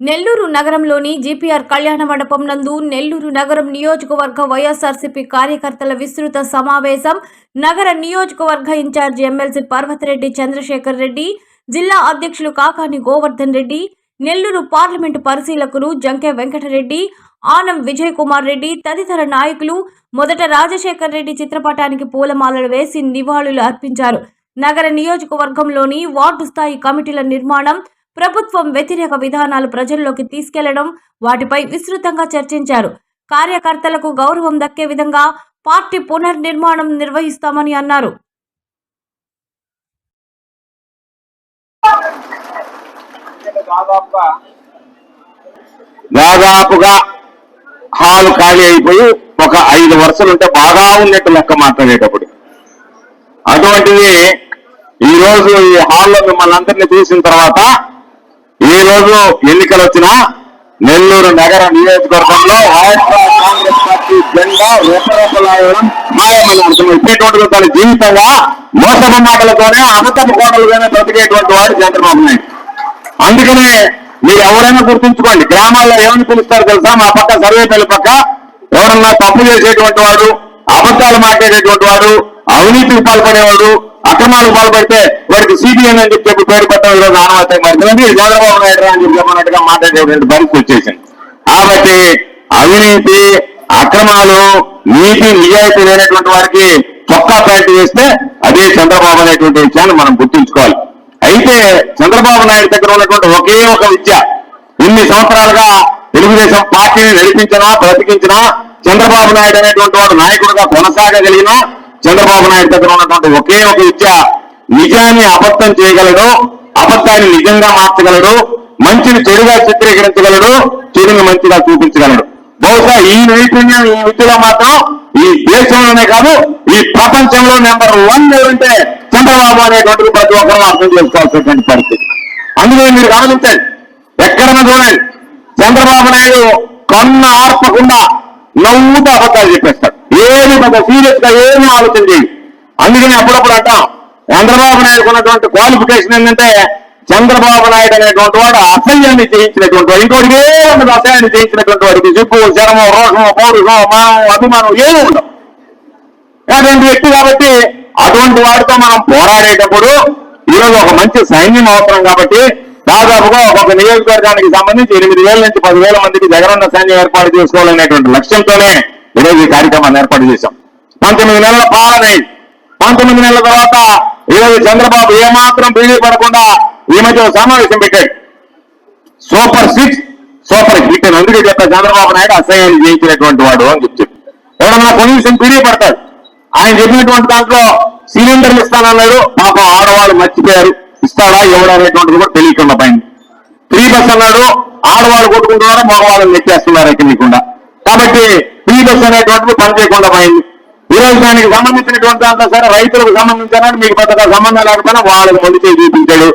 నెల్లూరు నగరంలోని జీపీఆర్ కళ్యాణ మండపం నందు నెల్లూరు నగరం నియోజకవర్గ వైఎస్ఆర్సీపీ కార్యకర్తల విస్తృత సమావేశం. నగర నియోజకవర్గ ఇన్ఛార్జి ఎమ్మెల్సీ పర్వతిరెడ్డి చంద్రశేఖర్ రెడ్డి జిల్లా అధ్యక్షులు కాకాని గోవర్ధన్ రెడ్డి నెల్లూరు పార్లమెంటు పరిశీలకులు జంకే వెంకటరెడ్డి ఆనం విజయ్ కుమార్ రెడ్డి తదితర నాయకులు మొదట రాజశేఖర్ రెడ్డి చిత్రపటానికి పూలమాలలు వేసి నివాళులు అర్పించారు. నగర నియోజకవర్గంలోని వార్డు స్థాయి కమిటీల నిర్మాణం ప్రభుత్వం వ్యతిరేక విధానాలు ప్రజల్లోకి తీసుకెళ్ళడం వాటిపై విస్తృతంగా చర్చించారు. కార్యకర్తలకు గౌరవం దక్కే విధంగా పార్టీ పునర్నిర్మాణం నిర్వహిస్తామని అన్నారు. దాదాపుగా హాల్ ఖాళీ అయిపోయి ఒక ఐదు వరుసలు ఉంటే బాగా ఉన్నట్టు లెక్క మాట్లాడేటప్పుడు. అటువంటిది ఈ రోజు ఈ హాల్లో మిమ్మల్ని అందరినీ చూసిన తర్వాత ఈ రోజు ఎన్నికలు వచ్చినా నెల్లూరు నగర నియోజకవర్గంలో వైఎస్ఆర్ కాంగ్రెస్ పార్టీ జెండా రెపరెపలాడడం ఖాయమని అర్థమైపోయేటువంటి తన జీవితంగా మోసపు మాటలతోనే అబద్ధపు కోటలుగానే బ్రతికేటువంటి వాడు చంద్రబాబు నాయుడు. అందుకనే మీరు ఎవరైనా గుర్తుంచుకోండి గ్రామాల్లో ఏమని పిలుస్తారు తెలుసా? మా పక్క సర్వేపల్లి పక్క ఎవరన్నా తప్పు చేసేటువంటి వాడు అబద్ధాలు మాట్లాడేటువంటి వాడు అవినీతికి పాల్పడేవాడు అక్రమాలకు పాల్పడితే వాడికి సిబిఎన్ అని చెప్పి పేరు పెట్టడం ఈరోజు ఆనవాయితీ మారుతుంది చంద్రబాబు నాయుడు అని చెప్పి చెప్పినట్టుగా మాట్లాడేటువంటి పరిస్థితి వచ్చేసింది. కాబట్టి అవినీతి అక్రమాలు నీతి నిజాయితీ లేనటువంటి వారికి చొక్కా ప్యాంటు వేస్తే అదే చంద్రబాబు అనేటువంటి విషయాన్ని మనం గుర్తుంచుకోవాలి. అయితే చంద్రబాబు నాయుడు దగ్గర ఉన్నటువంటి ఒకే ఒక విద్య. ఇన్ని సంవత్సరాలుగా తెలుగుదేశం పార్టీని నడిపించినా బ్రతికించినా చంద్రబాబు నాయుడు అనేటువంటి వాడు నాయకుడిగా కొనసాగగలిగినా చంద్రబాబు నాయుడు దగ్గర ఉన్నటువంటి ఒకే ఒక విద్య నిజాన్ని అబద్ధం చేయగలడు అబద్ధాన్ని నిజంగా మార్చగలడు మంచిని చెడుగా చిత్రీకరించగలడు చెడుని మంచిగా చూపించగలడు. బహుశా ఈ నైపుణ్యం ఈ విద్యలో మాత్రం ఈ దేశంలోనే కాదు ఈ ప్రపంచంలో నెంబర్ వన్ ఎవరంటే చంద్రబాబు అనేటువంటి ప్రతి ఒక్కరూ అర్థం చేసుకోవాల్సినటువంటి పరిస్థితి. అందుకే మీరు గమనించండి ఎక్కడన్నా చూడండి చంద్రబాబు నాయుడు కన్ను ఆర్పకుండా నవ్వుతూ అబద్ధాలు చెప్పేస్తాడు. ఏమి పెద్ద సీరియస్గా ఏమీ ఆలోచన చేయడు అందుకని అప్పుడప్పుడు అంటాం చంద్రబాబు నాయుడు ఉన్నటువంటి క్వాలిఫికేషన్ ఏంటంటే చంద్రబాబు నాయుడు అనేటువంటి వాడు అసహ్యాన్ని చేయించినటువంటి వాడు. ఇంకోటి ఏ ఉండదు అసహ్యాన్ని చేయించినటువంటి వాడికి సిగ్గు శరమం రోషం పౌరుషం మానం అభిమానం ఏమి ఉండవు. అటువంటి వ్యక్తి కాబట్టి అటువంటి వాడితో మనం పోరాడేటప్పుడు ఈరోజు ఒక మంచి సైన్యం అవసరం కాబట్టి దాదాపుగా ఒక్కొక్క నియోజకవర్గానికి సంబంధించి ఎనిమిది వేల నుంచి పదివేల మందికి జగనన్న సైన్యం ఏర్పాటు చేసుకోవాలనేటువంటి లక్ష్యంతోనే ఈరోజు ఈ కార్యక్రమాన్ని ఏర్పాటు చేశాం. పంతొమ్మిది నెలల పాలన. పంతొమ్మిది నెలల తర్వాత ఈరోజు చంద్రబాబు ఏమాత్రం బీడీ పడకుండా ఈ మధ్య సమావేశం పెట్టాడు. సూపర్ సిక్స్ సూపర్ హిట్ అని అందుకే చెప్పారు చంద్రబాబు నాయుడు అసహ్యాన్ని జయించినటువంటి వాడు అని చెప్పి ఎవరన్నా కనీసం పీడీ పడతాడు ఆయన చెప్పినటువంటి దాంట్లో సిలిండర్లు ఇస్తానన్నాడు. మాకు ఆడవాళ్ళు మర్చిపోయారు. ఇస్తాడా ఎవడా అనేటువంటిది కూడా తెలియకుండా పైన ఫ్రీ బస్ అన్నాడు. ఆడవాళ్ళు కొట్టుకుంటున్నారు మగవాళ్ళని నెట్టేస్తున్నారు తెలియకుండా కాబట్టి ఫ్రీ అనేటువంటిది పనిచేయకుండా పోయింది. ఈ రోజు దానికి సంబంధించినటువంటి దాంట్లో సరే రైతులకు సంబంధించిన మీకు పెద్దగా సంబంధం లేకపోయినా వాళ్ళకి మొదటి చూపించాడు.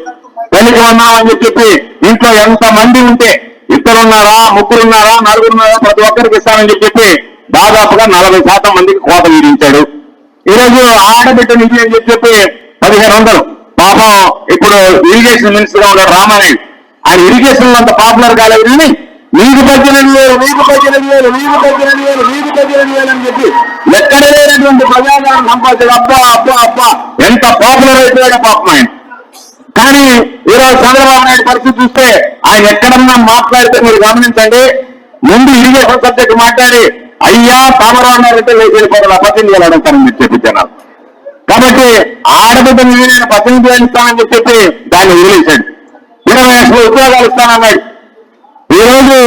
పెళ్ళికి ఉన్నామని చెప్పి ఇంట్లో ఎంత మంది ఉంటే ఇద్దరున్నారా ముగ్గురున్నారా నలుగురున్నారా ప్రతి ఒక్కరికి ఇస్తామని చెప్పి దాదాపుగా నలభై శాతం మందికి కోత విధించాడు. ఈరోజు ఆడబిడ్డ నిధి అని చెప్పి పదిహేను వందలు. పాపం ఇప్పుడు ఇరిగేషన్ మినిస్టర్గా ఉన్నాడు రామారాయణ ఆయన ఇరిగేషన్ అంత పాపులర్ కాలేదు కానీ పద్దెనిమిది వేలు నీకు పద్దెనిమిది వేలు నీకు పద్దెనిమిది వేలు నీకు పద్దెనిమిది వేలు అని చెప్పి ఎక్కడ లేనటువంటి ప్రజాదారం సంపాదించాడు అబ్బా అబ్బా అబ్బా ఎంత పాపులర్ అయిపోయాడు పాపం ఆయన. కానీ ఈరోజు చంద్రబాబు నాయుడు పరిస్థితి చూస్తే ఆయన ఎక్కడన్నా మాట్లాడితే మీరు గమనించండి. ముందు ఇరిగేషన్ సబ్జెక్ట్ మాట్లాడి అయ్యా తామరావు అన్నారంటే లేచి వెళ్ళిపోతారు పద్దెనిమిది వేలు మీరు చెప్పి చెప్పించాను కాబట్టి ఆడబిడ్డ మీద నేను పద్దెనిమిది వేలు ఇస్తానని చెప్పి దాన్ని వదిలేశాడు. ఇరవై లక్షల ఉద్యోగాలు ఇస్తానన్నాడు. ఈరోజు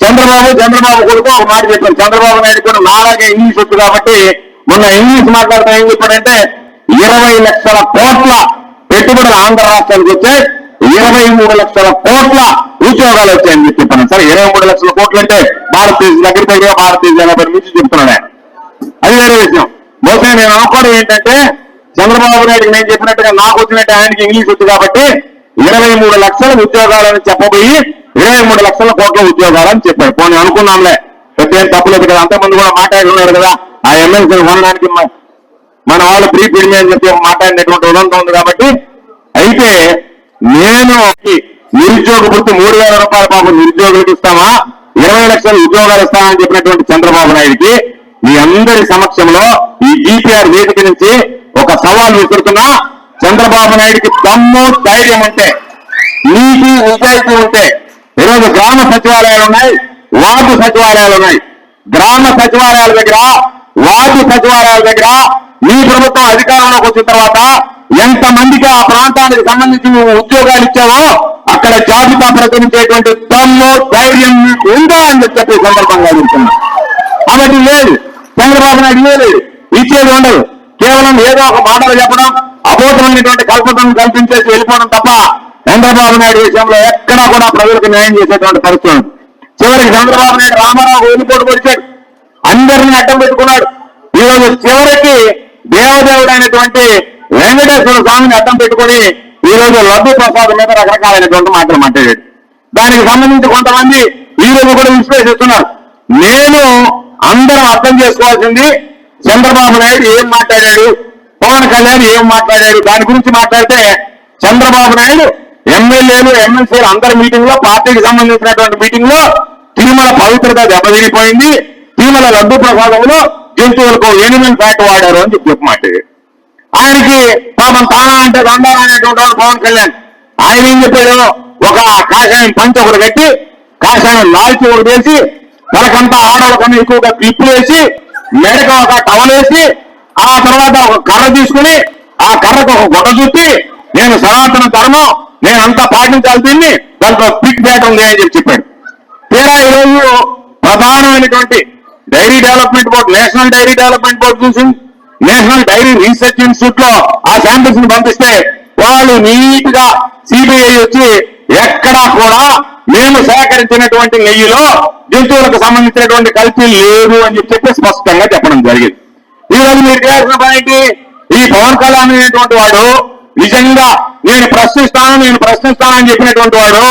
చంద్రబాబు చంద్రబాబు కొడుకు ఒక మాట చెప్పాను చంద్రబాబు నాయుడు కూడా నాలాగే ఇంగ్లీష్ వచ్చు కాబట్టి మొన్న ఇంగ్లీష్ మాట్లాడుతూ ఏం చెప్పాడంటే ఇరవై లక్షల కోట్ల పెట్టుబడులు ఆంధ్ర రాష్ట్రానికి వచ్చాయి ఇరవై మూడు లక్షల కోట్ల ఉద్యోగాలు వచ్చాయని చెప్పి చెప్పాను. సరే ఇరవై మూడు లక్షల కోట్లు అంటే భారతదేశం దగ్గర దగ్గర భారతీయ జనతా నుంచి చెప్తున్నాను అది వేరే విషయం. బహుశా నేను అనుకోవడం ఏంటంటే చంద్రబాబు నాయుడు నేను చెప్పినట్టుగా నాకు వచ్చినట్టు ఆయనకి ఇంగ్లీష్ వచ్చు కాబట్టి ఇరవై మూడు లక్షల ఉద్యోగాలని చెప్పబోయి ఇరవై మూడు లక్షల కోట్ల ఉద్యోగాలు అని చెప్పాడు. పోనీ అనుకున్నాంలే. ప్రతి తప్పులేదు కదా. అంతమంది కూడా మాట్లాడుతున్నారు కదా. ఆ ఎమ్మెల్సీని కొనడానికి మన వాళ్ళు ప్రీ పిడిమి అని చెప్పి మాట్లాడినటువంటి ఉదంతం ఉంది కాబట్టి అయితే నేను నిరుద్యోగ వృత్తి మూడు వేల రూపాయల పాపం నిరుద్యోగులకు ఇస్తామా? ఇరవై లక్షల ఉద్యోగాలు ఇస్తామని చెప్పినటువంటి చంద్రబాబు నాయుడికి మీ అందరి సమక్షంలో ఈ డిపిఆర్ వేదిక నుంచి ఒక సవాల్ విసురుతున్నా. చంద్రబాబు నాయుడికి దమ్ము ధైర్యం ఉంటే నీతి నిజాయితీ ఉంటే ఈరోజు గ్రామ సచివాలయాలు ఉన్నాయి వార్డు సచివాలయాలు ఉన్నాయి. గ్రామ సచివాలయాల దగ్గర వార్డు సచివాలయాల దగ్గర మీ ప్రభుత్వం అధికారంలోకి వచ్చిన తర్వాత ఎంత మందికి ఆ ప్రాంతానికి సంబంధించి ఉద్యోగాలు ఇచ్చావో అక్కడ జాబితా ప్రకటించేటువంటి దమ్ము ధైర్యం మీకు ఉందా అని చెప్పి సందర్భంగా అడుగుతున్నా. కాబట్టి లేదు చంద్రబాబు నాయుడు లేదు. ఇచ్చేది ఉండదు. కేవలం ఏదో ఒక మాటలు చెప్పడం అబోధమైనటువంటి కల్పతను కల్పించేసి వెళ్ళిపోవడం తప్ప చంద్రబాబు నాయుడు విషయంలో ఎక్కడా కూడా ప్రజలకు న్యాయం చేసేటువంటి పరిస్థితి చివరికి చంద్రబాబు నాయుడు రామారావు వెళ్ళిపోటు పొడిచాడు అందరినీ అడ్డం పెట్టుకున్నాడు. ఈరోజు చివరికి దేవదేవుడు అయినటువంటి వెంకటేశ్వర స్వామిని అడ్డం పెట్టుకొని ఈ రోజు లడ్డు ప్రసాదం మీద రకరకాలైనటువంటి మాటలు మాట్లాడాడు. దానికి సంబంధించి కొంతమంది ఈ రోజు కూడా విశ్లేషిస్తున్నారు. నేను అందరం అర్థం చేసుకోవాల్సింది చంద్రబాబు నాయుడు ఏం మాట్లాడాడు? పవన్ కళ్యాణ్ ఏం మాట్లాడాడు? దాని గురించి మాట్లాడితే చంద్రబాబు నాయుడు ఎమ్మెల్యేలు ఎమ్మెల్సీలు అందరి మీటింగ్లో పార్టీకి సంబంధించినటువంటి మీటింగ్లో తిరుమల పవిత్రత దెబ్బతిరిగిపోయింది తిరుమల లడ్డు ప్రసాదంలో జంతువులకు ఎనిమల్ ఫ్యాట్ వాడారు అని చెప్పి మాట ఆయనకి పాపం తానా అంటే దండాలు అనేటువంటి వాడు పవన్ కళ్యాణ్. ఆయన ఏం చెప్పాడు? ఒక కాషాయం పంచ ఒకటి కట్టి కాషాయం లాల్చి ఒకటి వేసి తనకంతా ఆడవకన్నా ఎక్కువగా క్లిప్పులు వేసి మెడకు ఒక టవల్ వేసి ఆ తర్వాత ఒక కర్ర తీసుకుని ఆ కర్రకు ఒక గుడ్డ చుట్టి నేను సనాతన ధర్మం నేను అంతా పాటించాలి దీన్ని దాంట్లో పిక్ బ్యాట్ ఉంది అని చెప్పి చెప్పాడు. తీరా ఈరోజు ప్రధానమైనటువంటి dairy development board national dairy development board చూసింది నేషనల్ డైరీ రీసెర్చ్ ఇన్స్టిట్యూట్లో ఆ శాంపిల్స్ని పంపిస్తే వాళ్ళు నీట్గా సిబిఐ వచ్చి ఎక్కడా కూడా మేము సేకరించినటువంటి నెయ్యిలో జంతువులకు సంబంధించినటువంటి కల్తీ లేదు అని చెప్పి స్పష్టంగా చెప్పడం జరిగింది. ఈరోజు మీరు చేయాల్సిన పని ఈ పవన్ కళ్యాణ్ అనేటువంటి వాడు నిజంగా నేను ప్రశ్నిస్తాను నేను ప్రశ్నిస్తానని చెప్పినటువంటి వాడు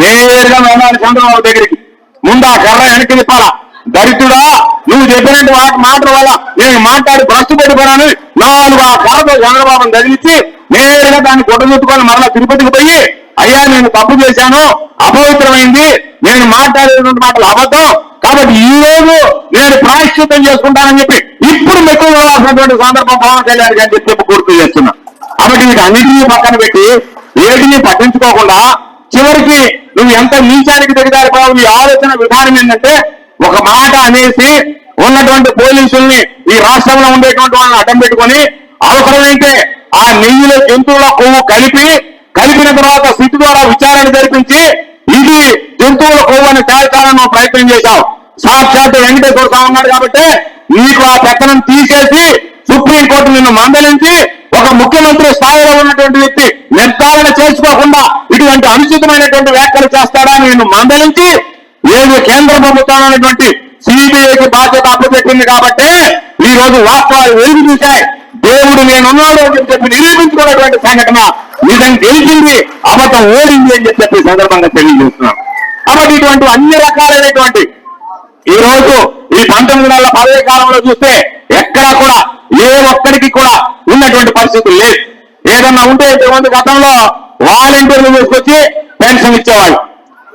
నేరుగా వెళ్ళాలి చంద్రబాబు దగ్గరికి. ముందు ఆ కర్ర వెనక్కి తిప్పాలా. దరిద్రుడా నువ్వు చెప్పినట్టు వాటి మాటల వల్ల నేను మాట్లాడి భ్రష్టు పడిపోయాను నాలుగు ఆ కర్రతో చంద్రబాబును తగిలించి నేరుగా దాన్ని గుడ్డచుట్టుకొని మరలా తిరుపతికి పోయి అయ్యా నేను తప్పు చేశాను అపవిత్రమైంది నేను మాట్లాడేటువంటి మాటలు అబద్ధం. కాబట్టి ఈ రోజు నేను ప్రాయశ్చితం చేసుకుంటానని చెప్పి ఇప్పుడు మెక్కువ రాసినటువంటి సందర్భం పవన్ కళ్యాణ్ గారు చెప్పి గుర్తు చేస్తున్నా. కాబట్టి వీటన్నిటినీ పక్కన పెట్టి వేటిని పట్టించుకోకుండా చివరికి నువ్వు ఎంత నీచానికి దిగజారిపోయావు నీ ఆలోచన విధానం ఏంటంటే ఒక మాట అనేసి ఉన్నటువంటి పోలీసుల్ని ఈ రాష్ట్రంలో ఉండేటువంటి వాళ్ళని అడ్డం పెట్టుకొని అవసరమైతే ఆ నెయ్యిలో జంతువుల కొవ్వు కలిపి కలిపిన తర్వాత సిట్ ద్వారా విచారణ జరిపించి ఇది జంతువుల కొవ్వు అని తేల్చాలని నువ్వు ప్రయత్నం చేశావు సాక్షాత్ వెంకటేశ్వర స్వామి ఉన్నాడు కాబట్టి నీకు ఆ పెత్తనం తీసేసి సుప్రీంకోర్టు నిన్ను మందలించి ఒక ముఖ్యమంత్రి స్థాయిలో ఉన్నటువంటి వ్యక్తి నిర్ధారణ చేసుకోకుండా ఇటువంటి అనుచితమైనటువంటి వ్యాఖ్యలు చేస్తాడా అని నిన్ను మందలించి ఏది కేంద్ర ప్రభుత్వం అనేటువంటి సిబిఐకి బాధ్యత అప్పచెప్పింది కాబట్టి ఈ రోజు వాస్తవాలు వెలుగు చూశాయి. దేవుడు నేనున్నాడు అని చెప్పి నిరూపించుకున్నటువంటి సంఘటన నిజం గెలిచింది అబద్ధం ఓడింది అని చెప్పి సందర్భంగా తెలియజేస్తున్నాను. కాబట్టి ఇటువంటి అన్ని రకాలైనటువంటి ఈ రోజు ఈ పంతొమ్మిది నెలల పదవి కాలంలో చూస్తే ఎక్కడా కూడా ఏ ఒక్కరికి కూడా ఉన్నటువంటి పరిస్థితులు లేదు. ఏదన్నా ఉంటే కొంత గతంలో వాలంటీర్లు తీసుకొచ్చి పెన్షన్ ఇచ్చేవాళ్ళు.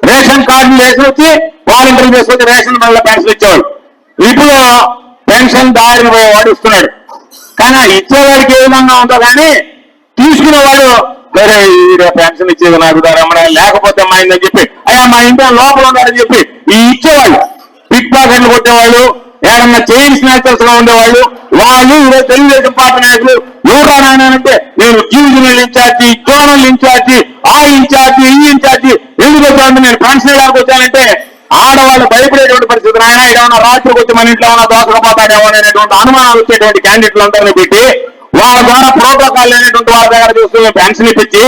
రేషన్ కార్డులు వేసుకొచ్చి వాలంటీర్లు తీసుకొచ్చి రేషన్ మళ్ళీ పెన్షన్ ఇచ్చేవాళ్ళు. ఇప్పుడు పెన్షన్ దారిని పోయేవాడు ఇస్తున్నాడు కానీ ఆ ఇచ్చేవాడికి ఏ విధంగా ఉందో కానీ తీసుకునేవాడు సరే ఈడ పెన్షన్ ఇచ్చేది నాకు రమ్మని లేకపోతే మా ఇందని చెప్పి అయ్యా మా ఇంట్లో లోపల ఉన్నాడని చెప్పి ఈ ఇచ్చేవాళ్ళు. పిక్ పాకెట్లు కొట్టేవాళ్ళు ఏడన్నా చైన్ స్నాచర్స్గా ఉండేవాళ్ళు వాళ్ళు ఈరోజు తెలుగుదేశం పార్టీ నాయకులు ఎవరా నాయన అంటే నేను డివిజనల్ ఇన్ఛార్జి జోనల్ ఇన్ఛార్జి ఆ ఇన్ఛార్జి ఈ ఇన్ఛార్జి ఎందుకు వచ్చానంటే నేను పెన్షన్ గారికి వచ్చానంటే ఆడవాళ్ళు భయపడేటువంటి పరిస్థితి. నాయన ఏమైనా రాత్రికి వచ్చి మన ఇంట్లో ఏమైనా దోసకపోతాడేమో అనేటువంటి అనుమానాలు వచ్చేటువంటి క్యాండిడేట్లందరినీ పెట్టి వాళ్ళ ద్వారా ప్రోటోకాల్ అనేటువంటి వాళ్ళ దగ్గర చూస్తూ పెన్షన్ ఇప్పించి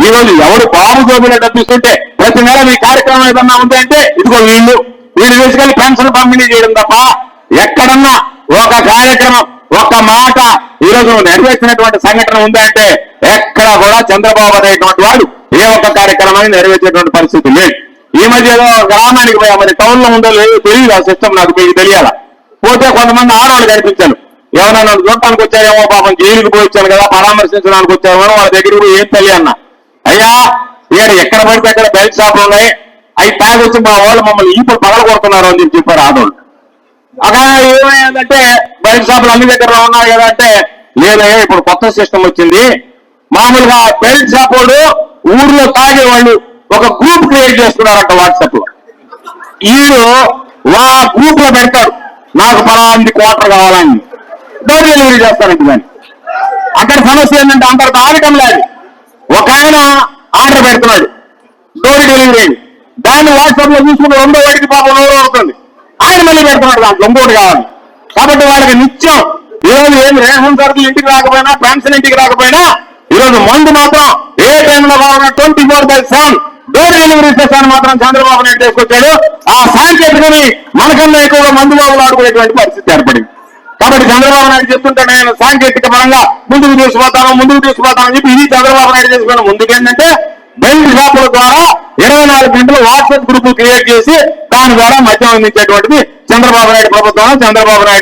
ఈ రోజు ఎవరు బాబు చూపినట్టు చూస్తుంటే ప్రతి నెల మీ కార్యక్రమం ఏదన్నా ఉంది అంటే ఇదిగో వీళ్ళు వీళ్ళు తీసుకెళ్ళి పెన్షన్ పంపిణీ చేయడం తప్ప ఎక్కడన్నా ఒక కార్యక్రమం ఒక మాట ఈ రోజు నెరవేర్చినటువంటి సంఘటన ఉందా అంటే ఎక్కడా కూడా చంద్రబాబు అనేటువంటి వాడు ఏ ఒక్క కార్యక్రమాన్ని నెరవేర్చేటువంటి పరిస్థితి లేదు. ఈ మధ్య ఏదో గ్రామానికి పోయా మరి టౌన్లో ఉందో లేదో తెలియదు ఆ సిస్టమ్ నాకు మీకు తెలియాలా? పోతే కొంతమంది ఆడవాళ్ళు కనిపించాను ఎవరైనా నన్ను చూడటానికి వచ్చారేమో పాపం జైలుకి పోయి వచ్చాను కదా పరామర్శించడానికి వచ్చారేమో వాళ్ళ దగ్గరికి పోయి ఏం తెలియ అన్న? అయ్యా ఇక్కడ ఎక్కడ పడితే అక్కడ బెల్ట్ షాపులు ఉన్నాయి. అవి తాగొచ్చి మా వాళ్ళు మమ్మల్ని ఇప్పుడు పగల కొడుతున్నారు అని చెప్పారు ఆడోళ్ళు అక్కడ ఏమైందంటే బయట షాపులు అన్ని దగ్గర ఉన్నాయి కదా అంటే లేదయ్యా ఇప్పుడు కొత్త సిస్టమ్ వచ్చింది. మామూలుగా బయట షాప్ వాళ్ళు ఊర్లో తాగే వాళ్ళు ఒక గ్రూప్ క్రియేట్ చేసుకున్నారంట వాట్సాప్లో. వీళ్ళు వా గ్రూప్లో పెడతారు నాకు పలాంటి క్వార్టర్ కావాలని. డోర్ డెలివరీ చేస్తారంట దాన్ని. అక్కడ సమస్య ఏంటంటే అందరు తాగటం లేదు. ఒక ఆయన ఆర్డర్ పెడుతున్నాడు. డోర్ డెలివరీ దాన్ని వాట్సాప్లో చూసుకుని రెండో వాడికి పాపం నోరు అవుతుంది ఆయన దాంట్లో ఇంకోటి కావాలి. కాబట్టి వాళ్ళకి నిత్యం ఈరోజు ఏం రేషన్ సరుకులు ఇంటికి రాకపోయినా పెన్షన్ ఇంటికి రాకపోయినా ఈరోజు మందు మాత్రం ఏ టైంలో కావాలన్నా twenty four by seven door delivery చేస్తాను మాత్రం చంద్రబాబు నాయుడు తీసుకొచ్చాడు. ఆ సాంకేతికని మనకన్నా ఎక్కువగా మందు బాబులు ఆడుకునేటువంటి పరిస్థితి ఏర్పడింది. కాబట్టి చంద్రబాబు నాయుడు చెప్తుంటే నేను సాంకేతిక పరంగా ముందుకు తీసుకుపోతాను ముందుకు తీసుకుపోతాను అని చెప్పి ఇది చంద్రబాబు నాయుడు చేసుకున్న ముందుకు ఏంటంటే బెల్ట్ షాపుల ద్వారా ఇరవై నాలుగు గంటలు వాట్సాప్ గ్రూప్ క్రియేట్ చేసి దాని ద్వారా మద్యం అందించేటువంటిది చంద్రబాబు నాయుడు ప్రభుత్వం చంద్రబాబు నాయుడు